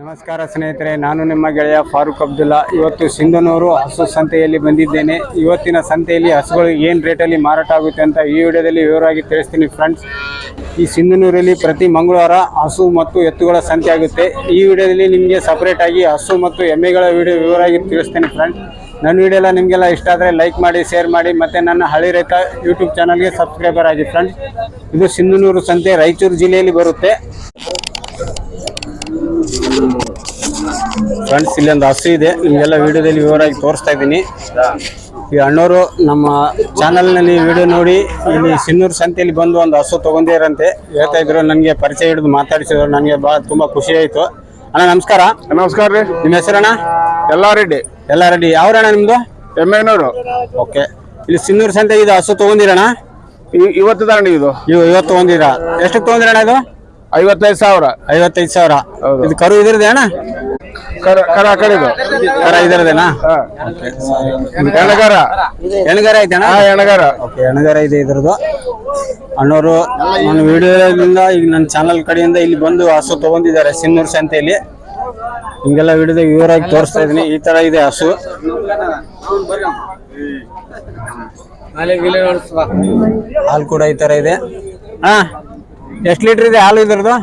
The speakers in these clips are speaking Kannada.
ನಮಸ್ಕಾರ ಸ್ನೇಹಿತರೆ, ನಾನು ನಿಮ್ಮ ಗೆಳೆಯ ಫಾರೂಕ್ ಅಬ್ದುಲ್ಲಾ. ಇವತ್ತು ಸಿಂಧನೂರು ಹಸು ಸಂತೆಯಲ್ಲಿ ಬಂದಿದ್ದೇನೆ. ಇವತ್ತಿನ ಸಂತೆಯಲ್ಲಿ ಹಸುಗಳು ಏನು ರೇಟಲ್ಲಿ ಮಾರಾಟ ಆಗುತ್ತೆ ಅಂತ ಈ ವಿಡಿಯೋದಲ್ಲಿ ವಿವರವಾಗಿ ತಿಳಿಸ್ತೀನಿ ಫ್ರೆಂಡ್ಸ್ ಈ ಸಿಂಧನೂರಲ್ಲಿ ಪ್ರತಿ ಮಂಗಳವಾರ ಹಸು ಮತ್ತು ಎತ್ತುಗಳ ಸಂತೆ ಆಗುತ್ತೆ. ಈ ವಿಡಿಯೋದಲ್ಲಿ ನಿಮಗೆ ಸಪ್ರೇಟಾಗಿ ಹಸು ಮತ್ತು ಎಮ್ಮೆಗಳ ವಿಡಿಯೋ ವಿವರವಾಗಿ ತಿಳಿಸ್ತೀನಿ ಫ್ರೆಂಡ್ಸ್ ನನ್ನ ವಿಡಿಯೋ ಎಲ್ಲ ನಿಮಗೆಲ್ಲ ಇಷ್ಟ ಆದರೆ ಲೈಕ್ ಮಾಡಿ ಶೇರ್ ಮಾಡಿ, ಮತ್ತು ನನ್ನ ಹಳಿ ರೈತ ಯೂಟ್ಯೂಬ್ ಚಾನಲ್ಗೆ ಸಬ್ಸ್ಕ್ರೈಬರ್ ಆಗಿ ಫ್ರೆಂಡ್ಸ್ ಇದು ಸಿಂಧನೂರು ಸಂತೆ, ರಾಯಚೂರು ಜಿಲ್ಲೆಯಲ್ಲಿ ಬರುತ್ತೆ. ಫ್ರೆಂಡ್ಸ್ ಇಲ್ಲೊಂದು ಹಸು ಇದೆ. ನಿಮಗೆಲ್ಲ ವಿಡಿಯೋದಲ್ಲಿ ವಿವರವಾಗಿ ತೋರಿಸ್ತಾ ಇದ್ದೀನಿ. ಈ ಅಣ್ಣವರು ನಮ್ಮ ಚಾನಲ್ನಲ್ಲಿ ವಿಡಿಯೋ ನೋಡಿ ಇಲ್ಲಿ ಸಿನ್ನೂರು ಸಂತೆಯಲ್ಲಿ ಬಂದು ಒಂದು ಹಸು ತೊಗೊಂಡಿರಂತೆ ಹೇಳ್ತಾ ಇದ್ರು ನನಗೆ ಪರಿಚಯ ಹಿಡಿದು ಮಾತಾಡಿಸಿದ್ರು ನನಗೆ ಭಾಳ ತುಂಬ ಖುಷಿ ಆಯಿತು. ಅಣ್ಣ ನಮಸ್ಕಾರ. ನಮಸ್ಕಾರ ರೀ. ನಿಮ್ಮ ಹೆಸರಣ್ಣ ಎಲ್ಲ ರೆಡ್ಡಿ. ಎಲ್ಲ ರೆಡ್ಡಿ. ಯಾವ್ರಣ್ಣ ನಿಮ್ಮದು ಎಮ್ಮೆನೂರು. ಓಕೆ. ಇಲ್ಲಿ ಸಿನ್ನೂರು ಸಂತೆ ಇದು ಹಸು ತೊಗೊಂಡಿರಣ್ಣ ಇವತ್ತು ತಗೊಂಡು ಇದು. ಇವು ಇವತ್ತು ತೊಗೊಂಡಿರ. ಎಷ್ಟು ತೊಗೊಂಡಿರಣ್ಣ ಇದು? ಐವತ್ತೈದು ಸಾವಿರ. ಐವತ್ತೈದು ಸಾವಿರ. ಇದು ಕರು ಇದ್ರದ್ದು ಅಣ್ಣ? ಕರ ಕರ ಆ ಕಡೆದು. ಕರ ಇದರದೇನಾ? ಹಾ. ಎಣಗಾರ. ಹೆಣ್ಗಾರ ಐತೆನಾ ಹಾ ಎಣಗಾರ. ಓಕೆ ಎಣಗಾರ ಇದೆ ಇದ್ರದ್ದು. ಅಣ್ಣವರು ನನ್ನ ವಿಡಿಯೋದಿಂದ ಈಗ ನನ್ನ ಚಾನಲ್ ಕಡೆಯಿಂದ ಇಲ್ಲಿ ಬಂದು ಹಸು ತಗೊಂಡಿದ್ದಾರೆ ಸಿನ್ನೂರು ಸಂತೆಯಲ್ಲಿ. ಹಿಂಗೆಲ್ಲ ವಿಡಿಯೋದಾಗ ವಿವರಾಗಿ ತೋರಿಸ್ತಾ ಇದೀನಿ ಈ ತರ ಇದೆ ಹಸು. ಹಾಲು ಕೂಡ ಈ ತರ ಇದೆ. ಹಾ. ಎಷ್ಟು ಲೀಟರ್ ಇದೆ ಹಾಲು ಇದ್ರದ್ದು?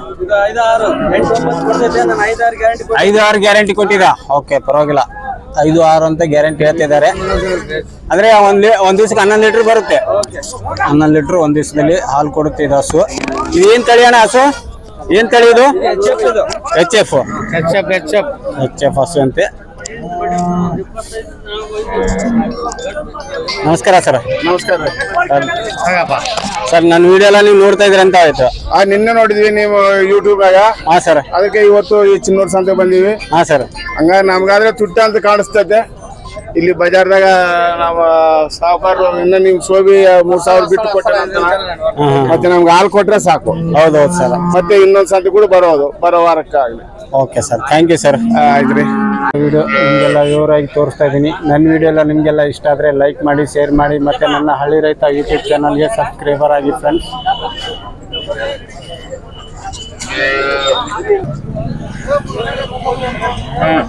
ಐದು ಆರು ಗ್ಯಾರಂಟಿ ಕೊಟ್ಟಿದ ಓಕೆ ಪರವಾಗಿಲ್ಲ. ಐದು ಆರು ಅಂತ ಗ್ಯಾರಂಟಿ ಹೇಳ್ತಿದ್ದಾರೆ. ಅಂದ್ರೆ ಒಂದ್ ಲೀ- ಒಂದ್ ದಿವ್ಸಕ್ಕೆ ಹನ್ನೊಂದು ಲೀಟರ್ ಬರುತ್ತೆ. ಹನ್ನೊಂದು ಲೀಟರ್ ಒಂದ್ ದಿವಸದಲ್ಲಿ ಹಾಲು ಕೊಡುತ್ತೆ ಇದು ಹಸು. ಇದು ಏನ್ ತಳಿ ಅಣ್ಣ ಹಸು? ಏನ್ ತಳಿ ಇದು? ಎಚ್ ಎಫ್ ಎಚ್ ಎಫ್ ಹಸು ಅಂತೆ. ನಮಸ್ಕಾರ ಸರ್. ನಮಸ್ಕಾರ. ಸರ್ ನನ್ನ ವಿಡಿಯೋ ಎಲ್ಲ ನೀವು ನೋಡ್ತಾ ಇದ್ರಿ ಅಂತ ಆಯ್ತು. ಆ ನಿನ್ನೆ ನೋಡಿದ್ವಿ ನೀವು ಯೂಟ್ಯೂಬ್ ಆಗ. ಹಾ ಸರ್. ಅದಕ್ಕೆ ಇವತ್ತು ಈ ಚಿನ್ನೂರು ಸಂತೆ ಬಂದೀವಿ. ಹಾ ಸರ್. ಹಂಗ ನಮ್ಗಾದ್ರೆ ತುಟ್ಟ ಅಂತ ಕಾಣಿಸ್ತೈತೆ ಇಲ್ಲಿ ಬಜಾರ್ದಾಗ ನಾವು ಸಾಕಾರ ಇನ್ನ ನಿಮ್ ಶೋಭಿ ಮೂರ್ ಸಾವಿರ ಬಿಟ್ಟು ಕೊಟ್ಟ ಮತ್ತೆ ನಮ್ಗೆ ಹಾಲು ಕೊಟ್ರೆ ಸಾಕು. ಹೌದೌದು ಸರ್. ಮತ್ತೆ ಇನ್ನೊಂದ್ ಸಂತೆ ಕೂಡ ಬರೋದು ಬರೋ ವಾರಕ್ಕಾಗ್ಲಿ. Okay sir. Thank you sir. ಆಯ್ತು ರೀ ವಿಡಿಯೋ ನಿಮಗೆಲ್ಲ ವಿವರವಾಗಿ ತೋರಿಸ್ತಾ ಇದ್ದೀನಿ. ನನ್ನ ವಿಡಿಯೋ ಎಲ್ಲ ನಿಮಗೆಲ್ಲ ಇಷ್ಟ ಆದರೆ ಲೈಕ್ ಮಾಡಿ ಶೇರ್ ಮಾಡಿ, ಮತ್ತು ನನ್ನ ಹಳ್ಳಿ ರೈತ ಯೂಟ್ಯೂಬ್ ಚಾನಲ್ಗೆ ಸಬ್ಸ್ಕ್ರೈಬರ್ ಆಗಿ ಫ್ರೆಂಡ್ಸ್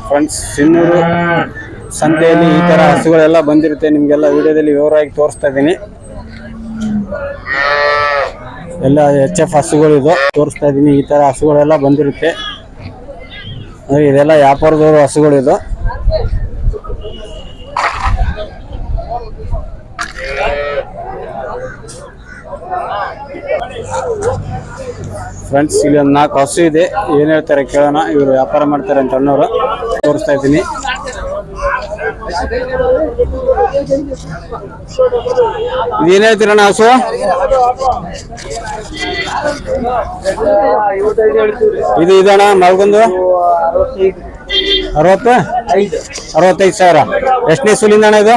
ಫ್ರೆಂಡ್ಸ್ ಸಿನ್ನೂರು, ಸಂತೆಯಲ್ಲಿ ಈ ಥರ ಹಸುಗಳೆಲ್ಲ ಬಂದಿರುತ್ತೆ. ನಿಮಗೆಲ್ಲ ವಿಡಿಯೋದಲ್ಲಿ ವಿವರವಾಗಿ ತೋರಿಸ್ತಾ ಇದ್ದೀನಿ. ಎಲ್ಲ ಎಚ್ ಎಫ್ ಹಸುಗಳಿದು ತೋರಿಸ್ತಾ ಇದ್ದೀನಿ. ಈ ಥರ ಹಸುಗಳೆಲ್ಲ ಬಂದಿರುತ್ತೆ. ಇದೆಲ್ಲ ವ್ಯಾಪಾರದವರು ಇದು. ಫ್ರೆಂಡ್ಸ್ ಇಲ್ಲಿ ಒಂದು ನಾಲ್ಕು ಹಸು ಇದೆ. ಏನ್ ಹೇಳ್ತಾರೆ ಕೇಳೋಣ. ಇವರು ವ್ಯಾಪಾರ ಮಾಡ್ತಾರೆ ಅಂತ ಅಣ್ಣವರು. ತೋರಿಸ್ತಾ ಇದ್ದೀನಿ. ಇದೇನ್ ಹೇಳ್ತೀರಣ್ಣ ಹಸು? ಇದು ಇದಣ್ಣ ಮಲ್ಗೊಂದು ಅರವತ್ತು? ಅರವತ್ತೈದು ಸಾವಿರ. ಎಷ್ಟನೇ ಸುಲಿಂದ ಅಣ್ಣ ಇದು?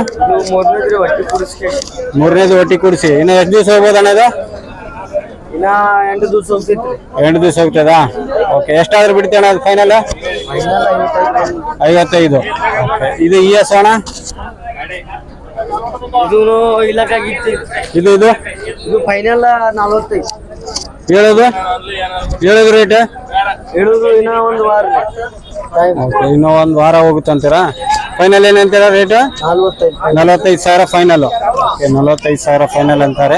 ಮೂರನೇದು ಒಟ್ಟಿ ಕುಡಿಸಿ ಇನ್ನು ಎಷ್ಟು ದಿವಸ ಹೋಗ್ಬೋದು ಅಣ್ಣ ಇದು? ಎಂಟು ದಿವಸ ಹೋಗ್ತೈತ್ರಿ ಎಂಟು ದಿವಸ ಹೋಗ್ತದಾ? ಓಕೆ ಎಷ್ಟಾದ್ರೂ ಅಣ್ಣ ಅದು ಫೈನಲ್ ಐವತ್ತೈದು. ಇದು ಇ ಎಸ್ ಅಣ್ಣ? ಇದು ಇದು ಇದು? ಫೈನಲ್ ನಲ್ವತ್ತೈದು. ಹೇಳೋದು? ಹೇಳೋದು ರೇಟ್ ಇನ್ನ ಒಂದು ವಾರ. ಓಕೆ ಇನ್ನೂ ಒಂದು ವಾರ ಹೋಗುತ್ತೆ ಅಂತೀರಾ? ಫೈನಲ್ ಏನಂತೀರಾ ರೇಟ್ ನಲ್ವತ್ತೈದು ಸಾವಿರ ಫೈನಲ್ ಓಕೆ ನಲವತ್ತೈದು ಸಾವಿರ ಫೈನಲ್ ಅಂತಾರೆ.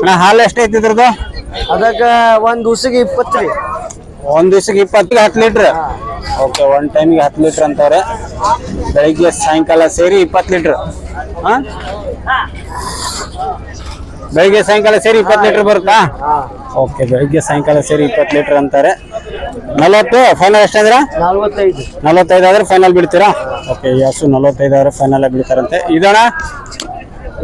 ಅಣ್ಣ ಹಾಲು ಎಷ್ಟೈತಿ ಇದ್ರದ್ದು? ಅದಕ್ಕೆ ಒಂದ್ ದಿವ್ಸಕ್ಕೆ ಇಪ್ಪತ್ತು ರೀ. ಒಂದ್ ದಿವ್ಸಕ್ಕೆ ಇಪ್ಪತ್ತಿಗೆ ಹತ್ತು ಲೀಟ್ರ್? ಓಕೆ ಒನ್ ಟೈಮಿಗೆ ಹತ್ತು ಲೀಟ್ರ್ ಅಂತಾರೆ. ಬೆಳಿಗ್ಗೆ ಸಾಯಂಕಾಲ ಸೇರಿ ಇಪ್ಪತ್ತು ಲೀಟ್ರ್. ಹಾಂ? ಬೆಳಿಗ್ಗೆ ಸಾಯಂಕಾಲ ಸೇರಿ ಇಪ್ಪತ್ತು ಲೀಟ್ರ್ ಬರುತ್ತಾ? ಓಕೆ ಬೆಳಿಗ್ಗೆ ಸಾಯಂಕಾಲ ಸೇರಿ ಇಪ್ಪತ್ತು ಲೀಟ್ರ್ ಅಂತಾರೆ. ನಲವತ್ತು ಫೈನಲ್ ಎಷ್ಟಾದ್ರೆ? ನಲ್ವತ್ತೈದು. ನಲವತ್ತೈದು ಆದ್ರೆ ಫೈನಲ್ ಬಿಡ್ತೀರಾ? ಓಕೆ ಯಾಸು ಹಸು ನಲವತ್ತೈದು ಆದ್ರೆ ಫೈನಲ್ ಬಿಡ್ತಾರಂತೆ. ಇದಣ್ಣ?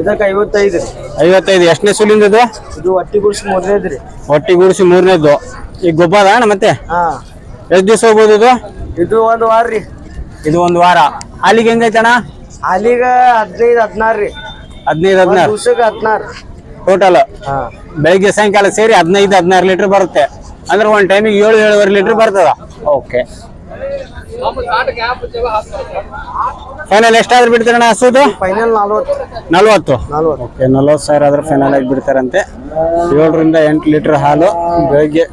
ಇದಕ್ಕೆ ಐವತ್ತೈದು. ರೀ ಐವತ್ತೈದು ಎಷ್ಟನೇ ಸುಲಿಂದ ಇದು? ಇದು ಒಟ್ಟಿ ಗುಡ್ಸಿ ಮೊದಲೇದು ರೀ. ಹೊಟ್ಟಿ ಗುಡಿಸಿ ಮೂರನೇದು. ಈಗ ಗೊಬ್ಬರ ಅಣ್ಣ ಮತ್ತೆ? ಹಾ. ಎಷ್ಟು ದಿವಸ ಹೋಗ್ಬೋದು ಇದು? ಇದು ಒಂದು ವಾರ ರೀ. ಇದು ಒಂದು ವಾರ. ಹಾಲಿಗೆ ಹೆಂಗೈತಣ್ಣ? ಅಲ್ಲಿಗ ಹದಿನೈದು ಹದಿನಾರು ರೀ. ಹದಿನೈದು ಹದಿನಾರು. ದಿವ್ಸಕ್ಕೆ ಹದಿನಾರು. ಟೋಟಲ್ ಬೆಳಿಗ್ಗೆ ಸಾಯಂಕಾಲ ಸೇರಿ ಹದಿನೈದು ಹದಿನಾರು ಲೀಟರ್ ಬರುತ್ತೆ. ಅಂದ್ರೆ ಒಂದ್ ಟೈಮಿಗೆ ಏಳು ಏಳುವರೆ ಲೀಟರ್ ಬರ್ತದ. ಓಕೆ ಫೈನಲ್ ಎಷ್ಟಾದ್ರೂ ಬಿಡ್ತಾರಣ್ಣ ಹಸುದು? ಫೈನಲ್ ನಲ್ವತ್ತು. ನಲ್ವತ್ತು. ನಲ್ವತ್ತು. ಓಕೆ ನಲ್ವತ್ತು ಸಾವಿರ ಆದ್ರೆ ಫೈನಲ್ ಆಗಿ ಬಿಡ್ತಾರಂತೆ. ಏಳರಿಂದ ಎಂಟು ಲೀಟರ್ ಹಾಲು ಬೆಳಿಗ್ಗೆ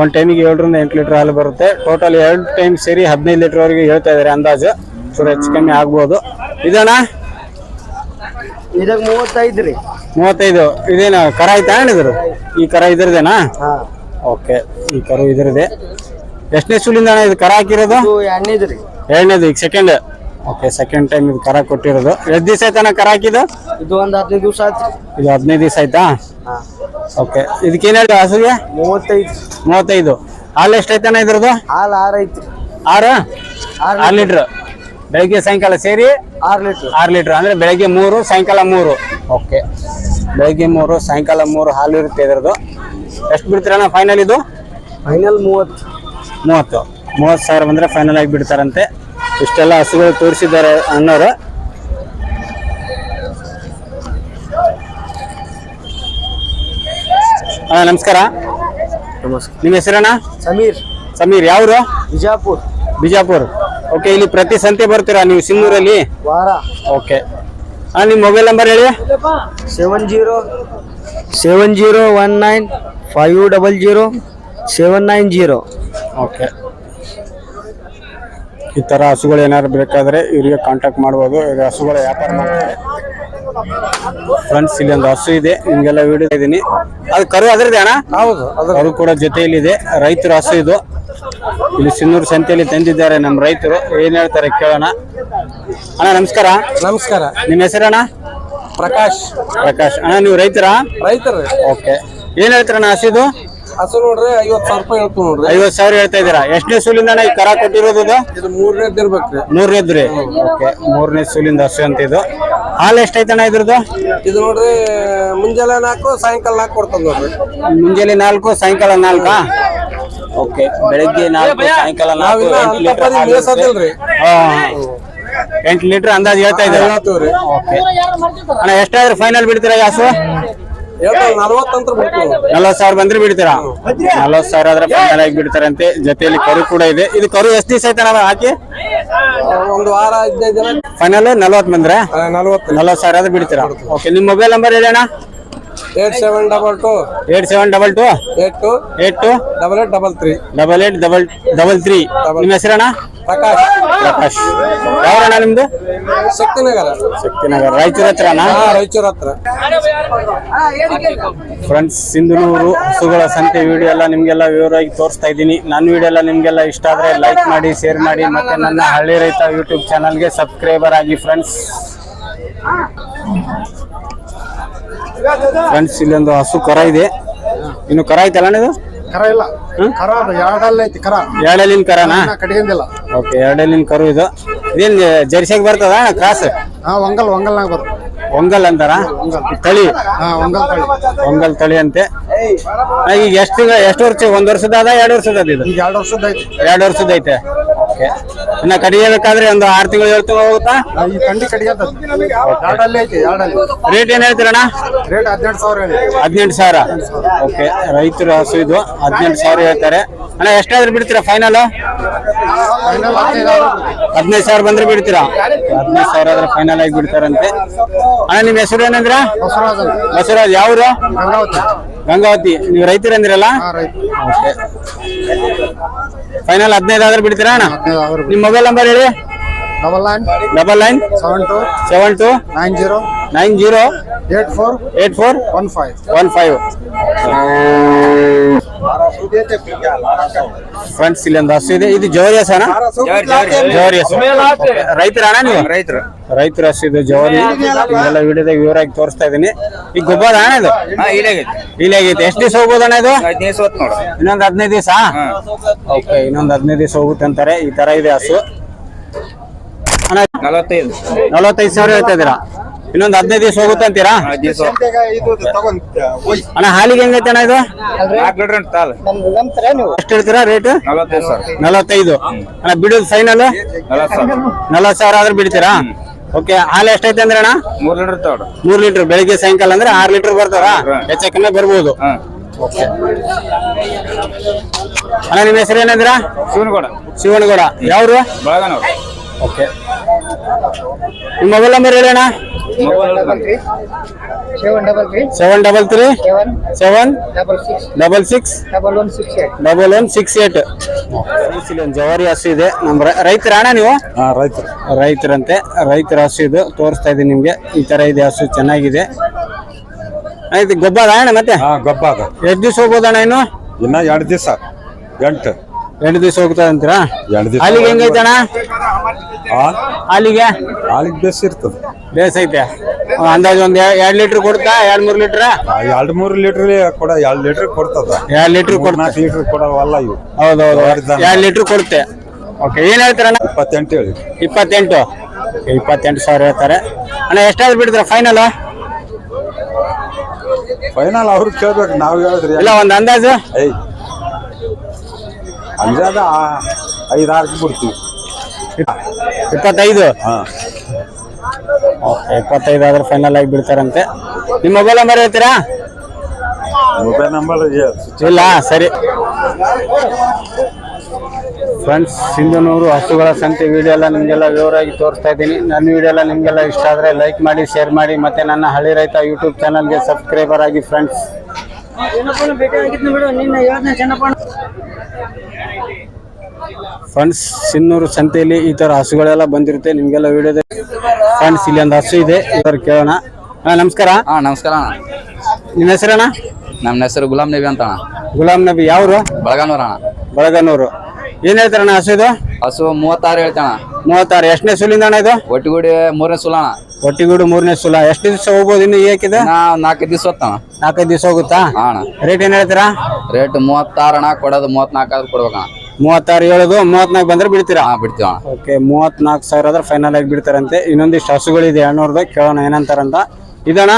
ಒಂದು ಟೈಮಿಗೆ ಏಳರಿಂದ ಎಂಟು ಲೀಟರ್ ಹಾಲು ಬರುತ್ತೆ. ಟೋಟಲ್ ಎರಡು ಟೈಮ್ ಸೇರಿ ಹದಿನೈದು ಲೀಟರ್ವರೆಗೆ ಹೇಳ್ತಾ ಇದ್ದಾರೆ ಅಂದಾಜು. ಚೂರು ಹೆಚ್ಚು ಕಮ್ಮಿ ಆಗ್ಬೋದು. ಇದಣ್ಣ? ಇದಾಗ ಮೂವತ್ತೈದು ರೀ. ಮೂವತ್ತೈದು. ಇದೇನು ಕರ ಆಯ್ತಾ ಇದ್ರು ಈ ಕರ ಇದ್ರದೇನಾ? ಹಾ. ಓಕೆ ಈ ಕರು ಇದ್ರದೆ. ಎಷ್ಟನೇ ಸುಲಿಂದ ಇದು ಕರ ಹಾಕಿರೋದು? ಎಣ್ಣೆದು ರೀ. ಎರಡನೇದು ಈಗ ಸೆಕೆಂಡ್ ಓಕೆ ಸೆಕೆಂಡ್ ಟೈಮ್ ಇದು ಕರ ಕೊಟ್ಟಿರೋದು. ಎಷ್ಟು ದಿವಸ ಆಯ್ತಾನ ಕರ ಹಾಕಿದ್ದು? ಇದು ಒಂದು ಹದಿನೈದು ದಿವಸ ಆಯ್ತು ಇದು ಹದಿನೈದು ದಿವಸ ಆಯ್ತಾ? ಹಾ. ಓಕೆ ಇದಕ್ಕೆ ಏನು ಹೇಳಿ ಹಸುಗೆ? ಮೂವತ್ತೈದು. ಮೂವತ್ತೈದು. ಹಾಲು ಎಷ್ಟೈತಾನ ಇದ್ರದ್ದು? ಹಾಲು ಆರು ಐತ್ರಿ. ಆರು? ಆರು ಲೀಟ್ರ್. ಬೆಳಗ್ಗೆ ಸಾಯಂಕಾಲ ಸೇರಿ ಆರು ಲೀಟರ್. ಆರು ಲೀಟರ್ ಅಂದ್ರೆ ಬೆಳಗ್ಗೆ ಮೂರು ಸಾಯಂಕಾಲ ಮೂರು. ಓಕೆ. ಬೆಳಗ್ಗೆ ಮೂರು ಸಾಯಂಕಾಲ ಮೂರು ಹಾಲು ಇರುತ್ತೆ ಇದ್ರದ್ದು. ಎಷ್ಟು ಬಿಡ್ತೀರಣ್ಣ ಫೈನಲ್ ಇದು? ಫೈನಲ್ ಮೂವತ್ತು. ಮೂವತ್ತು. ಮೂವತ್ತು ಸಾವಿರ ಬಂದರೆ ಫೈನಲ್ ಆಗಿ ಬಿಡ್ತಾರಂತೆ. ಇಷ್ಟೆಲ್ಲ ಹಸುಗಳು ತೋರಿಸಿದ್ದಾರೆ ಅನ್ನೋರು ಅಣ್ಣ ನಮಸ್ಕಾರ. ನಮಸ್ಕಾರ. ನಿಮ್ಮ ಹೆಸರಣ್ಣ? ಸಮೀರ್. ಸಮೀರ್ ಯಾವರು? ಬಿಜಾಪುರ್. ಬಿಜಾಪುರ್. ಓಕೆ ಇಲ್ಲಿ ಪ್ರತಿ ಸಂತೆ ಬರ್ತೀರಾ ನೀವು ಸಿಂಗೂರಲ್ಲಿ ವಾರ. ಓಕೆ ಹಾಂ ನಿಮ್ಮ ಮೊಬೈಲ್ ನಂಬರ್ ಹೇಳಿ. Seven zero seven zero one nine five double zero seven nine zero okay ಈ ಥರ ಹಸುಗಳು ಏನಾದ್ರು ಬೇಕಾದರೆ ಇವರಿಗೆ ಕಾಂಟ್ಯಾಕ್ಟ್ ಮಾಡ್ಬೋದು. ಈಗ ಹಸುಗಳ ವ್ಯಾಪಾರ ಮಾಡ್ತಾರೆ. ಫ್ರೆಂಡ್ಸ್ ಇಲ್ಲಿ ಒಂದು ಹಸು ಇದೆ. ನಿಮ್ಗೆಲ್ಲ ವಿಡಿಯೋ ಇದ್ದೀನಿ ಅದು ಕರು ಅದರದೇ ಅಣ್ಣ? ಹೌದು ಅದು ಕೂಡ ಜೊತೆಯಲ್ಲಿದೆ. ರೈತರ ಹಸು ಇದು. ಇಲ್ಲಿ ಸಿನ್ನೂರು ಸಂತೆಯಲ್ಲಿ ತಂದಿದ್ದಾರೆ ನಮ್ಮ ರೈತರು. ಏನು ಹೇಳ್ತಾರೆ ಕೇಳೋಣ. ಅಣ್ಣ ನಮಸ್ಕಾರ. ನಮಸ್ಕಾರ. ನಿಮ್ಮ ಹೆಸರಣ್ಣ ಪ್ರಕಾಶ್. ಪ್ರಕಾಶ್. ಅಣ್ಣ ನೀವು ರೈತರ? ರೈತರು. ಓಕೆ. ಏನು ಹೇಳ್ತಾರಣ್ಣ ಹಸಿದು ಹಸು ನೋಡ್ರಿ ಐವತ್ತು ಸಾವಿರ ರೂಪಾಯಿ ಹೇಳ್ತು ನೋಡ್ರಿ. ಐವತ್ತು ಸಾವಿರ ಹೇಳ್ತಾ ಇದ್ದೀರಾ? ಎಷ್ಟನೇ ಸೂಲಿಂದ ಈ ಕರ ಕೊಟ್ಟಿರೋದು ಇದು? ಇದು ಮೂರನೇದ್ದು ಇರ್ಬೇಕ್ರಿ ಮೂರನೇದು ರೀ ಓಕೆ ಮೂರನೇ ಸೂಲಿಂದ ಹಸು ಅಂತ ಇದು. ಹಾಲು ಎಷ್ಟೈತಣ್ಣ ಇದ್ರದ್ದು? ಇದು ನೋಡ್ರಿ ಮುಂಜಾನೆ ನಾಲ್ಕು ಸಾಯಂಕಾಲ ನಾಲ್ಕು ಕೊಡ್ತದ ನೋಡ್ರಿ. ಮುಂಜಾನೆ ನಾಲ್ಕು ಸಾಯಂಕಾಲ ನಾಲ್ಕಾ? ಓಕೆ ಬೆಳಗ್ಗೆ ನಾಲ್ಕು ಸಾಯಂಕಾಲ ನಾಲ್ಕು ಎಂಟು ಲೀಟರ್ ಅಂತಪರಿ ಹಾಲು ಮೇಯ್ಸೋದಿಲ್ರಿ. ಹಾ, ಹಾ. ಎಂಟು ಲೀಟರ್ ಅಂದಾಜು ಹೇಳ್ತಾ ಇದ್ದಾರೆ? ಓಕೆ. ಅಣ್ಣ ಎಷ್ಟಾದ್ರು ಫೈನಲ್ ಬಿಡ್ತೀರಾ ಈ ನಲ್ವತ್ತು ಸಾವಿರ ಬಂದ್ರೆ ಬಿಡ್ತೀರಾ? ನಲ್ವತ್ತು ಸಾವಿರ ಆದ್ರೆ ಫೈನಲ್ ಆಗಿ ಬಿಡ್ತಾರಂತೆ. ಜೊತೆಯಲ್ಲಿ ಕರು ಕೂಡ ಇದೆ. ಇದು ಕರು ಎಷ್ಟು ದಿವಸ ಆಯ್ತಾ ನಾವು ಹಾಕಿ? ಒಂದು ವಾರ ಹದಿನೈದು ದಿನ. ಫೈನಲ್ ನಲ್ವತ್ತು ಬಂದ್ರೆ? ನಲ್ವತ್ತು. ನಲ್ವತ್ತು ಸಾವಿರ ಆದ್ರೆ ಬಿಡ್ತೀರಾ? ಓಕೆ ನಿಮ್ ಮೊಬೈಲ್ ನಂಬರ್ ಹೇಳಿ ಅಣ್ಣ. Eight seven double two. Eight seven double two? Eight two. Eight two? Double eight double three. Double eight double double three. ನಿಮ್ಮ ಹೆಸರಣ್ಣ? ಪ್ರಕಾಶ್. ಪ್ರಕಾಶ್. ಯಾವಣ್ಣ ನಿಮ್ದು? ಶಕ್ತಿನಗರ. ಶಕ್ತಿನಗರ. ರಾಯಚೂರ್ ಹತ್ರನಾ? ಹಾ ರಾಯಚೂರ್ ಹತ್ರ. ಫ್ರೆಂಡ್ಸ್ ಸಿಂಧುನೂರು ಹಸುಗಳ ಸಂತೆ ವಿಡಿಯೋ ಎಲ್ಲ ನಿಮಗೆಲ್ಲ ವಿವರವಾಗಿ ತೋರಿಸ್ತಾ ಇದ್ದೀನಿ. ನನ್ನ ವಿಡಿಯೋ ಎಲ್ಲ ನಿಮಗೆಲ್ಲ ಇಷ್ಟ ಆದರೆ ಲೈಕ್ ಮಾಡಿ ಶೇರ್ ಮಾಡಿ ಮತ್ತೆ ನನ್ನ ಹಳ್ಳಿ ರೈತ ಯೂಟ್ಯೂಬ್ ಚಾನಲ್ಗೆ ಸಬ್ಸ್ಕ್ರೈಬರ್ ಆಗಿ ಫ್ರೆಂಡ್ಸ್ ಫ್ರೆಂಡ್ಸ್ ಇಲ್ಲೊಂದು ಹಸು ಕರ ಇದೆ. ಇನ್ನು ಕರ ಐತಲ್ಲ ಇದು? ಕರ ಇಲ್ಲ. ಕರ ಅದು ಎರಡಲ್ಲ ಐತಿ ಕರ. ಎರಡಲ್ಲಿನ ಕರನಾ? ಕಡಿಗಂದಿಲ್ಲ ಓಕೆ ಎರಡಲ್ಲಿನ ಕರು ಇದು. ಇದೇನ್ ಜರ್ಸಿಯಾಗಿ ಬರ್ತದ ಕ್ರಾಸ್ ಹಾ ಒಂಗಲ್ ಒಂಗಲ್ನಾಗ ಒಂಗಲ್ ಅಂತಾರ? ತಳಿ? ಒಂಗಲ್ ತಳಿ. ಒಂಗಲ್ ತಳಿ ಅಂತೆ. ಈಗ ಎಷ್ಟು ಎಷ್ಟು ವರ್ಷ ಒಂದ್ ವರ್ಷದ ಅದ ಎರಡು ವರ್ಷದ ಅದ ಇದು? ಎರಡು ವರ್ಷದ ಐತೆ. ಎರಡು ವರ್ಷದ ಐತೆ. ಓಕೆ. ಇನ್ನ ಕಡಿಯಬೇಕಾದ್ರೆ ಒಂದು ಆರು ತಿಂಗಳು ಏಳು ತಿಂಗಳು ಹೋಗುತ್ತಾ? ಈ ಕಂಡಿ ಕಡಿಗಂತ ಎರಡಲ್ಲಿ ಐತಿ ಎರಡಲ್ಲಿ ರೇಟ್ ಏನ್ ಹೇಳ್ತೀರಣ್ಣ? ರೇಟ್ ಹದಿನೆಂಟು ಸಾವಿರ ಹೇಳಿ. ಹದಿನೆಂಟು ಸಾವಿರ. ಓಕೆ ರೈತರ ಹಸು ಇದು. ಹದಿನೆಂಟು ಸಾವಿರ ಹೇಳ್ತಾರೆ. ಅಣ್ಣ ಎಷ್ಟಾದ್ರೂ ಬಿಡ್ತೀರಾ ಫೈನಲ್ ಹದಿನೈದು ಸಾವಿರ. ಬಂದ್ರೆ ಬಿಡ್ತೀರಾ? ಹದಿನೈದು ಸಾವಿರ ಆದ್ರೆ ಫೈನಲ್ ಆಗಿ ಬಿಡ್ತಾರಂತೆ. ಅಣ್ಣ ನಿಮ್ಮ ಹೆಸರು ಏನಂದ್ರ? ಹೆಸರು ಅಂತ. ಗಂಗಾವತಿ ನೀವು ರೈತರಂದಿರಲ್ಲ ಓಕೆ. ಫೈನಲ್ ಹದಿನೈದು ಆದ್ರೆ ಬಿಡ್ತೀರಾ ಅಣ್ಣ? ನಿಮ್ಮ ಮೊಬೈಲ್ ನಂಬರ್ ಹೇಳಿ. Double nine double nine seven two seven two nine zero nine zero eight four eight four one five one five friends ಇಲ್ಲಿ ಒಂದು ಹಸು ಇದೆ. ಇದು ಜವರಿ ಹಸನ ಜವರಿ ಹಸು. ರೈತರ ಅಣ್ಣ ನೀವು? ರೈತರು. ರೈತರ ಹಸು ಇದು ಜವರಿ ಎಲ್ಲ ವಿಡಿಯೋದಾಗ ವಿವರಾಗಿ ತೋರಿಸ್ತಾ ಇದೀನಿ ಈಗ ಗೊಬ್ಬರ ಅಣ್ಣ ಇದು? ಇಲ್ಲಿ ಆಗೈತೆ. ಎಷ್ಟು ದಿವಸ ಹೋಗ್ಬೋದು ಅಣ್ಣ ಇದು? ಇನ್ನೊಂದು ಹದಿನೈದು ದಿವಸ? ಓಕೆ ಇನ್ನೊಂದು ಹದಿನೈದು ದಿವಸ ಹೋಗುತ್ತೆ ಅಂತಾರೆ. ಈ ತರ ಇದೆ ಹಸು. ಅಣ್ಣ ನಲವತ್ತೈದು. ನಲವತ್ತೈದು ಸಾವಿರ ಹೇಳ್ತಾ ಇದೀರಾ ಇನ್ನೊಂದು ಹದಿನೈದು ದಿವಸ ಹೋಗುತ್ತೆ ಅಂತೀರಾ? ಹದಿನೈದು ಇದು ತಗೊಂಡ್ ಅಣ್ಣ ಹಾಲಿಗೆ ಹೆಂಗೈತೆ ಅಣ್ಣ ಇದು? ಎಷ್ಟು ಹೇಳ್ತೀರಾ ರೇಟ್? ನಲವತ್ತೈದು ಅಣ್ಣ ಬಿಡೋದು ಫೈನಲ್ ನಲವತ್ತು ಸಾವಿರ. ಆದ್ರೆ ಬಿಡ್ತೀರಾ? ಓಕೆ ಹಾಲು ಎಷ್ಟೈತೆ ಅಂದ್ರೆ ಅಣ್ಣ? ಮೂರು ಲೀಟರ್ ಮೂರ್ ಲೀಟರ್. ಬೆಳಿಗ್ಗೆ ಸಾಯಂಕಾಲ ಅಂದ್ರೆ ಆರ್ ಲೀಟರ್ ಬರ್ತಾರ? ಹೆಚ್ಚ ಕಮ್ಮಿ ಬರ್ಬೋದು. ಅಣ್ಣ ನಿಮ್ಮ ಹೆಸರು ಏನಂದ್ರ? ಶಿವನಗೌಡ. ಶಿವನಗೌಡ. ಯಾವ್ರು? ಬಳಗನವ್ರು. ಓಕೆ ನಿಮ್ಮ ಮೊಬೈಲ್ ನಂಬರ್ ಹೇಳಿ ಅಣ್ಣ. Seven double three seven double six double one six eight ಇಲ್ಲಿ ಒಂದು ಜವಾರಿ ಹಸು ಇದೆ. ನಮ್ಮ ಅಣ್ಣ ನೀವು? ಹಾಂ ರೈತರು. ರೈತರಂತೆ. ರೈತರ ಹಸು ಇದು. ತೋರಿಸ್ತಾ ಇದ್ದೀನಿ ನಿಮಗೆ. ಈ ತರ ಇದೆ ಹಸು ಚೆನ್ನಾಗಿದೆ. ಆಯ್ತು ಗೊಬ್ಬರ ಅಣ್ಣ ಮತ್ತೆ? ಹಾಂ ಗೊಬ್ಬ ಅದ. ಎಷ್ಟು ದಿವಸ ಹೋಗ್ಬೋದಣ್ಣ ಇನ್ನು? ಇನ್ನ ಎರಡು ದಿವಸ. ಗಂಟು ಎರಡು ದಿವಸ ಹೋಗ್ತದೆ ಅಂತೀರಾ? ಎರಡು ದಿವಸ ಅಲ್ಲಿಗೆ ಹೆಂಗೈತೆ ಅಣ್ಣ ಅಲ್ಲಿಗೆ? ಹಾಲಿಗೆ ಬೇಸ್ ಇರ್ತದೆ. ಬೇಸ್ ಐತೆ. ಅಂದಾಜು ಒಂದ್ ಎರಡ್ ಲೀಟರ್ ಕೊಡ್ತಾ ಎರಡ್ ಮೂರ್ ಲೀಟರ್? ಎರಡ್ ಮೂರ್ ಲೀಟರ್ ಕೊಡ ಎರಡ್ ಲೀಟರ್ ಕೊಡ್ತದ. ಎರಡ್ ಲೀಟರ್ ಕೊಡ್ತಾ. ನಾಲ್ಕು ಲೀಟ್ರ್ ಕೊಡವಲ್ಲ ಇವು. ಹೌದೌದು. ಎರಡ್ ಲೀಟರ್ ಕೊಡುತ್ತೆ. ಓಕೆ ಏನ್ ಹೇಳ್ತಾರಣ್ಣ? ಇಪ್ಪತ್ತೆಂಟು ಹೇಳಿ. ಇಪ್ಪತ್ತೆಂಟು. ಇಪ್ಪತ್ತೆಂಟು ಸಾವಿರ ಹೇಳ್ತಾರೆ. ಅಣ್ಣ ಎಷ್ಟಾದ್ರು ಬಿಡ್ತಾರೆ ಫೈನಲ್ ಫೈನಲ್ ಅವ್ರಿಗೆ ಕೇಳ್ಬೇಕು ನಾವು ಹೇಳಿದ್ರಿ ಇಲ್ಲ ಒಂದ್ ಅಂದಾಜು? ಅಂಜಾದ ಐದು ಆರು ಬಿಡ್ತೀವಿ ಇಪ್ಪತ್ತೈದು? ಹಾಂ. ಇಪ್ಪತ್ತೈದು ಆದ್ರೆ ಫೈನಲ್ ಆಗಿ ಬಿಡ್ತಾರಂತೆ. ನಿಮ್ಮ ಮೊಬೈಲ್ ನಂಬರ್ ಹೇಳ್ತೀರಾ? ಮೊಬೈಲ್ ನಂಬರ್ ಇಲ್ಲ ಸರಿ. ಫ್ರೆಂಡ್ಸ್ ಸಿಂಧುನೂರು ಹಸುಗಳ ಸಂತೆ ವಿಡಿಯೋ ಎಲ್ಲ ನಿಮಗೆಲ್ಲ ವಿವರವಾಗಿ ತೋರಿಸ್ತಾ ಇದ್ದೀನಿ. ನನ್ನ ವಿಡಿಯೋ ಎಲ್ಲ ನಿಮಗೆಲ್ಲ ಇಷ್ಟ ಆದರೆ ಲೈಕ್ ಮಾಡಿ ಶೇರ್ ಮಾಡಿ. ಮತ್ತೆ ನನ್ನ ಹಳ್ಳಿ ರೈತ ಯೂಟ್ಯೂಬ್ ಚಾನಲ್ಗೆ ಸಬ್ಸ್ಕ್ರೈಬರ್ ಆಗಿ ಫ್ರೆಂಡ್ಸ್ ಫ್ರೆಂಡ್ಸ್ ಸಿನ್ನೂರು ಸಂತೆಯಲ್ಲಿ ಈ ತರ ಹಸುಗಳೆಲ್ಲ ಬಂದಿರುತ್ತೆ. ನಿಮಗೆಲ್ಲ ವಿಡಿಯೋ ಫ್ರೆಂಡ್ಸ್ ಇಲ್ಲಿ ಒಂದು ಹಸು ಇದೆ. ಇವರು ಕೇಳೋಣ. ಅಣ್ಣ ನಮಸ್ಕಾರ. ಹಾ ನಮಸ್ಕಾರ ಅಣ್ಣ. ನಿಮ್ಮ ಹೆಸರಣ್ಣ ನಮ್ಮ ಹೆಸರು ಗುಲಾಮ್ ನಬಿ ಅಂತ ಅಣ್ಣ. ಗುಲಾಂ ನಬಿ ಯಾವ್ರು? ಬಳಗಾನೂರ ಅಣ್ಣ. ಬಳಗನೂರು. ಏನ್ ಹೇಳ್ತಾರಣ್ಣ ಹಸು ಇದು? ಹಸು ಮೂವತ್ತಾರು ಹೇಳ್ತಾಣ ಮೂವತ್ತಾರು. ಎಷ್ಟನೇ ಸುಲಿಂದ ಅಣ್ಣ ಇದು? ಒಟ್ಟಿಗೂಡಿ ಮೂರನೇ ಸುಲ ಒಟ್ಟಿಗೂಡಿ ಮೂರನೇ ಸುಲ. ಎಷ್ಟು ದಿವಸ ಹೋಗ್ಬೋದು ಇನ್ನು ಏಕಿದೆ? ನಾ ನಾಲ್ಕು ದಿವಸ ಹೋಗ್ತಾನ ನಾಲ್ಕೈದು ದಿವಸ ಹೋಗುತ್ತಾ? ಹಾಂ ಅಣ್ಣ. ರೇಟ್ ಏನು ಹೇಳ್ತೀರಾ? ರೇಟ್ ಮೂವತ್ತಾರು ಅಣ್ಣ ಕೊಡೋದು ಮೂವತ್ನಾಲ್ಕು ಆದ್ರೂ ಕೊಡ್ಬೇಕಣ್ಣ. ಮೂವತ್ತಾರು ಹೇಳೋದು ಮೂವತ್ನಾಲ್ಕು ಬಂದ್ರೆ ಬಿಡ್ತೀರಾ? ಹಾ ಬಿಡ್ತೀವಿ ಅಣ್ಣ. ಓಕೆ ಮೂವತ್ನಾಲ್ಕು ಸಾವಿರ ಆದ್ರೆ ಫೈನಲ್ ಆಗಿ ಬಿಡ್ತಾರಂತೆ. ಇನ್ನೊಂದಿಷ್ಟು ಹಸುಗಳಿದೆ ಅಣ್ಣವ್ರದ್ದು ಕೇಳೋಣ ಏನಂತಾರಂತ. ಇದಣ್ಣ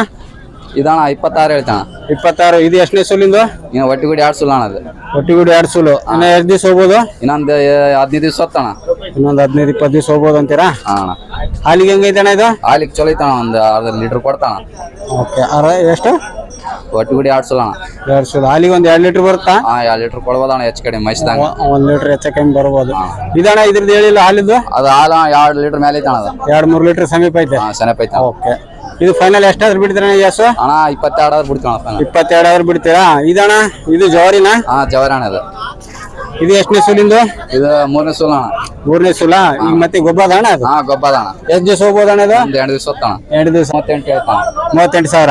ಇದಣ್ಣ ಇಪ್ಪತ್ತಾರು ಹೇಳ್ತಾಣ ಇಪ್ಪತ್ತಾರು ಇದು ಎಷ್ಟನೇ ಸುಲಿಂದು? ಇನ್ನು ಒಟ್ಟಿಗೂಡಿ ಎರಡು ಸುಲ ಅಣ್ಣ ಅದು. ಒಟ್ಟಿಗೂಡಿ ಎರಡು ಸುಲು. ಅಣ್ಣ ಎಷ್ಟು ದಿವಸ ಹೋಗ್ಬೋದು? ಇನ್ನೊಂದು ಹದಿನೈದು ದಿವಸ ಹೊತ್ತಣ ಇನ್ನೊಂದು ಹದಿನೈದು ಇಪ್ಪತ್ತು ದಿವಸ ಹೋಗ್ಬೋದು ಅಂತೀರಾ? ಹಾ ಅಣ್ಣ. ಹಾಲಿಗೆ ಹೆಂಗೈತೆ ಅಣ್ಣ ಇದು? ಹಾಲಿಗೆ ಚಲೋ ಐತಣ ಒಂದು ಅರ್ಧ ಲೀಟ್ರ್ ಕೊಡ್ತಾಣ ಓಕೆ ಅರ ಎಷ್ಟು? ಒಟ್ಟಿಗೂಡಿ ಎರಡು ಸುಲ ಅಣ್ಣ ಎರಡು ಸುಲು. ಹಾಲಿಗೆ ಒಂದು ಎರಡು ಲೀಟ್ರ್ ಬರುತ್ತಾ? ಹಾ ಎರಡು ಲೀಟ್ರ್ ಕೊಡ್ಬೋದಣ್ಣ ಹೆಚ್ಚು ಕಡಿಮೆ ಮೈಸ್ದಾಗ ಒಂದು ಲೀಟರ್ ಹೆಚ್ಚು ಕಮ್ಮಿ ಬರ್ಬೋದು. ಇದಣ್ಣ ಇದ್ರದ್ದು ಹೇಳಿಲ್ಲ ಹಾಲಿದ್ದು ಅದು ಹಾಲು ಎರಡು ಲೀಟ್ರ್ ಮೇಲೆ ಐತಣ ಅದು. ಎರಡ್ ಮೂರ್ ಲೀಟರ್ ಸಮೀಪ ಐತೆ? ಹಾ ಸೆನಪ್ ಐತಣ ಓಕೆ. ಇದು ಫೈನಲ್ ಎಷ್ಟಾದ್ರೂ ಬಿಡ್ತೀರಾ ಹಸು ಅಣ್ಣ ಇಪ್ಪತ್ತೆರಡು ಆದ್ರೆ ಬಿಡ್ತೀವಿ ಅಣ್ಣ ಇಪ್ಪತ್ತೆರಡು ಆದ್ರೂ ಬಿಡ್ತೀರಾ? ಇದಣ್ಣ ಇದು ಜವಾರಿನ? ಹಾ ಜವಾರಿ ಅಣ್ಣ ಇದು. ಇದು ಎಷ್ಟನೇ ಸುಲಿಂದು? ಇದು ಮೂರನೇ ಸುಲ ಅಣ್ಣ. ಮೂರನೇ ಸುಲ? ಈಗ ಮತ್ತೆ ಗೊಬ್ಬರ ಅಣ್ಣ ಅದು? ಹಾ ಗೊಬ್ಬರ ಅಣ್ಣ. ಎಷ್ಟು ದಿವಸ ಹೋಗ್ಬೋದು ಅಣ್ಣ ಇದು? ಒಂದು ಎರಡು ದಿವಸ ಹೊತ್ತಣ ಎರಡು ದಿವಸ. ಮೂವತ್ತೆಂಟು ಹೇಳ್ತಾನ ಮೂವತ್ತೆಂಟು ಸಾವಿರ?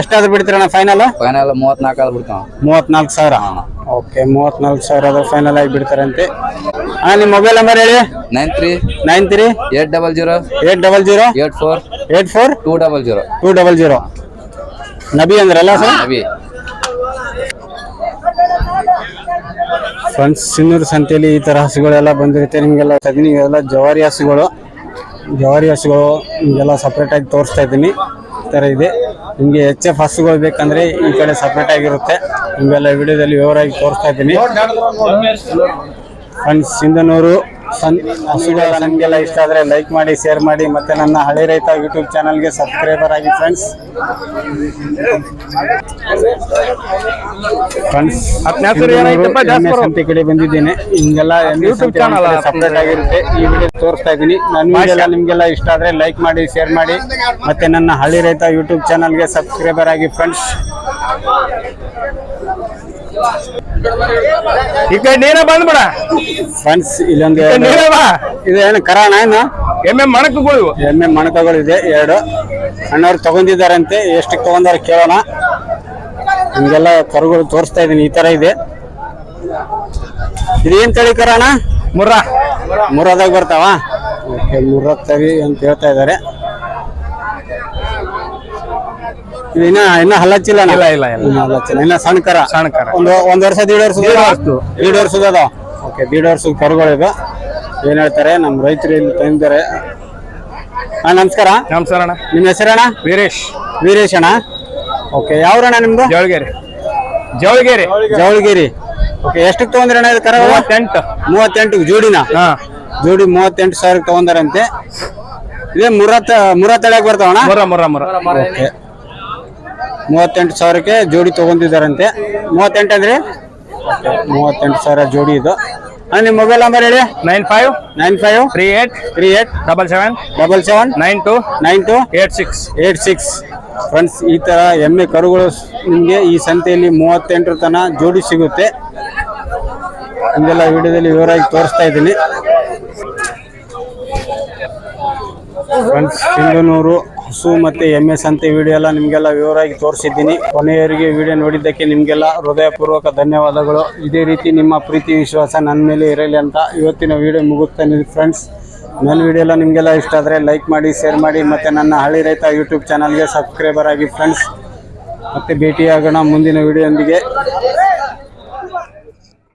ಎಷ್ಟಾದ್ರೂ ಬಿಡ್ತೀರಣ್ಣ ಫೈನಲ್ ಫೈನಲ್ ಮೂವತ್ನಾಲ್ಕು ಆದ್ರೆ ಬಿಡ್ತಾವ ಮೂವತ್ನಾಲ್ಕು ಸಾವಿರ? ಓಕೆ ಮೂವತ್ನಾಲ್ಕು ಸಾವಿರ ಆದ್ರೆ ಫೈನಲ್ ಆಗಿ ಬಿಡ್ತಾರಂತೆ. ನಿಮ್ಮ ಮೊಬೈಲ್ ನಂಬರ್ ಹೇಳಿ. Nine three nine three eight double zero eight double zero eight four eight four two double zero. Two double zero. Nabi ಅಂದ್ರಲ್ಲ ಸರ್? ನಬಿ. ಫ್ರೆಂಡ್ಸ್ ಸಿನ್ನೂರು ಸಂತೆಯಲ್ಲಿ ಈ ಥರ ಹಸುಗಳೆಲ್ಲ ಬಂದಿರುತ್ತೆ. ನಿಮಗೆಲ್ಲ ಇವೆಲ್ಲ ಜವಾರಿ ಹಸುಗಳು. ಜವಾರಿ ಹಸುಗಳು ನಿಮಗೆಲ್ಲ ಸಪ್ರೇಟಾಗಿ ತೋರಿಸ್ತಾ ಇದ್ದೀನಿ. ಈ ಥರ ಇದೆ. ನಿಮಗೆ ಎಚ್ ಎಫ್ ಹಸುಗಳು ಬೇಕಂದ್ರೆ ಈ ಕಡೆ ಸಪ್ರೇಟ್ ಆಗಿರುತ್ತೆ. ನಿಮಗೆಲ್ಲ ವಿಡಿಯೋದಲ್ಲಿ ವಿವರವಾಗಿ ತೋರಿಸ್ತಾ ಇದ್ದೀನಿ. ಫ್ರೆಂಡ್ಸ್ ಸಿಂಧನೂರು ಸನ್ ಹಸುಗಳ ನನಗೆಲ್ಲ ಇಷ್ಟ ಆದರೆ ಲೈಕ್ ಮಾಡಿ ಶೇರ್ ಮಾಡಿ ಮತ್ತು ನನ್ನ ಹಳೆ ರೈತ ಯೂಟ್ಯೂಬ್ ಚಾನಲ್ಗೆ ಸಬ್ಸ್ಕ್ರೈಬರ್ ಆಗಿ ಫ್ರೆಂಡ್ಸ್ ಫ್ರೆಂಡ್ಸ್ ಸಂತೆ ಕಡೆ ಬಂದಿದ್ದೇನೆ. ಹಿಂಗೆಲ್ಲ ಸಪ್ರೇಟ್ ಆಗಿರುತ್ತೆ. ಈ ವಿಡಿಯೋ ತೋರಿಸ್ತಾ ಇದ್ದೀನಿ. ನನ್ನ ನಿಮಗೆಲ್ಲ ಇಷ್ಟ ಆದರೆ ಲೈಕ್ ಮಾಡಿ ಶೇರ್ ಮಾಡಿ. ಮತ್ತು ನನ್ನ ಹಳ್ಳಿ ರೈತ ಯೂಟ್ಯೂಬ್ ಚಾನಲ್ಗೆ ಸಬ್ಸ್ಕ್ರೈಬರ್ ಆಗಿ ಫ್ರೆಂಡ್ಸ್ ಈ ಕಡೆ ನೀನ ಬಂದ್ಬಿಡ ಫ್ರೆಂಡ್ಸ್ ಇಲ್ಲೊಂದು ನೀನ ಬಾ. ಇದು ಏನು ಕರಾಣ ಏನು? ಎಮ್ಮೆ ಮಣಕಗಳು. ಎಮ್ಮೆ ಮಣಕಗಳಿದೆ ಎರಡು. ಅಣ್ಣವ್ರು ತಗೊಂಡಿದ್ದಾರಂತೆ ಎಷ್ಟಕ್ಕೆ ತಗೊಂಡಾರ ಕೇಳೋಣ. ಹಂಗೆಲ್ಲ ಕರುಗಳು ತೋರಿಸ್ತಾ ಇದ್ದೀನಿ ಈ ತರ ಇದೆ. ಇದು ಏನ್ ತಳಿ ಕರಾಣ ಮುರ್ರ. ಮುರದಾಗ ಬರ್ತಾವ? ಓಕೆ ಮುರ್ರಾ ತಳಿ ಅಂತ ಹೇಳ್ತಾ ಇದ್ದಾರೆ ಇದು ಇನ್ನ ಇನ್ನ ಹಲ್ಲಚ್ಚಿಲ್ಲ ಇಲ್ಲ, ಇಲ್ಲ, ಇಲ್ಲ. ಇನ್ನ ಹಲ್ಲಚ್ಚಿಲ್ಲ. ಇನ್ನ ಸಣ್ಣ ಕರ ಸಣ್ಣ ಕರ. ಒಂದು ಒಂದ್ ವರ್ಷ ದೀಡ್ ವರ್ಷ ದೀಡ್. ವರ್ಷದ ಅದಾವ? ಓಕೆ ದೀಡ್ ವರ್ಷದ ಕರುಗಳಿವೆ ಏನ್ ಹೇಳ್ತಾರೆ? ನಮ್ಮ ರೈತರು ಇಲ್ಲಿ ತಂದಿದ್ದಾರೆ. ಹಾ ನಮಸ್ಕಾರ. ನಮಸ್ಕಾರ ಅಣ್ಣ. ನಿಮ್ಮ ಹೆಸರಣ್ಣ ವೀರೇಶ್. ವೀರೇಶ್ ಅಣ್ಣ. ಓಕೆ ಯಾವ್ರಣ್ಣ ನಿಮ್ದು? ಜವಳಗೇರಿ. ಜವಳಗೇರಿ. ಜವಳಗಿರಿ. ಓಕೆ ಎಷ್ಟಕ್ಕೆ ತಗೊಂಡ್ರಣ್ಣ ಇದು ಕರ ಮೂವತ್ತೆಂಟು. ಮೂವತ್ತೆಂಟು ಜೋಡಿನ? ಜೋಡಿ ಮೂವತ್ತೆಂಟು ಸಾವಿರಕ್ಕೆ ತಗೊಂಡಾರಂತೆ. ಇದೇ ಮುರತ್ ಮುರತ್ ತಳಿಯಾಗ ಬರ್ತಾವಣ್ಣ ಮುರ ಮುರ ಮುರ. ಓಕೆ ಮೂವತ್ತೆಂಟು ಸಾವಿರಕ್ಕೆ ಜೋಡಿ ತಗೊಂಡಿದ್ದಾರಂತೆ. ಮೂವತ್ತೆಂಟು ಅಂದ್ರೆ? ಮೂವತ್ತೆಂಟು ಸಾವಿರ ಜೋಡಿ ಇದು. ಹಾಂ ನಿಮ್ಮ ಮೊಬೈಲ್ ನಂಬರ್ ಹೇಳಿ. Nine five nine five three eight three eight double seven double seven nine two nine two eight six eight six. Friends ಈ ಥರ ಎಮ್ಮೆ ಕರುಗಳು ನಿಮಗೆ ಈ ಸಂತೆಯಲ್ಲಿ ಮೂವತ್ತೆಂಟರ ತನ ಜೋಡಿ ಸಿಗುತ್ತೆ. ಹಿಂದೆಲ್ಲ ವಿಡಿಯೋದಲ್ಲಿ ವಿವರವಾಗಿ ತೋರಿಸ್ತಾ ಇದ್ದೀನಿ. ಫ್ರೆಂಡ್ಸ್ ಸಿಂಧನೂರು ಹಸು ಮತ್ತು ಎಸ್ ಅಂತ ವಿಡಿಯೋ ಎಲ್ಲ ನಿಮಗೆಲ್ಲ ವಿವರವಾಗಿ ತೋರಿಸಿದ್ದೀನಿ. ಕೊನೆಯವರಿಗೆ ವಿಡಿಯೋ ನೋಡಿದ್ದಕ್ಕೆ ನಿಮಗೆಲ್ಲ ಹೃದಯಪೂರ್ವಕ ಧನ್ಯವಾದಗಳು. ಇದೇ ರೀತಿ ನಿಮ್ಮ ಪ್ರೀತಿ, ವಿಶ್ವಾಸ ನನ್ನ ಮೇಲೆ ಇರಲಿ ಅಂತ ಇವತ್ತಿನ ವಿಡಿಯೋ ಮುಗಿಸ್ತಾನೆ ಫ್ರೆಂಡ್ಸ್ ನನ್ನ ವಿಡಿಯೋ ಎಲ್ಲ ನಿಮಗೆಲ್ಲ ಇಷ್ಟ ಆದರೆ ಲೈಕ್ ಮಾಡಿ ಶೇರ್ ಮಾಡಿ ಮತ್ತು ನನ್ನ ಹಳ್ಳಿ ರೈತ ಯೂಟ್ಯೂಬ್ ಚಾನಲ್ಗೆ ಸಬ್ಸ್ಕ್ರೈಬರ್ ಆಗಿ ಫ್ರೆಂಡ್ಸ್ ಮತ್ತೆ ಭೇಟಿಯಾಗೋಣ ಮುಂದಿನ ವಿಡಿಯೋದೊಂದಿಗೆ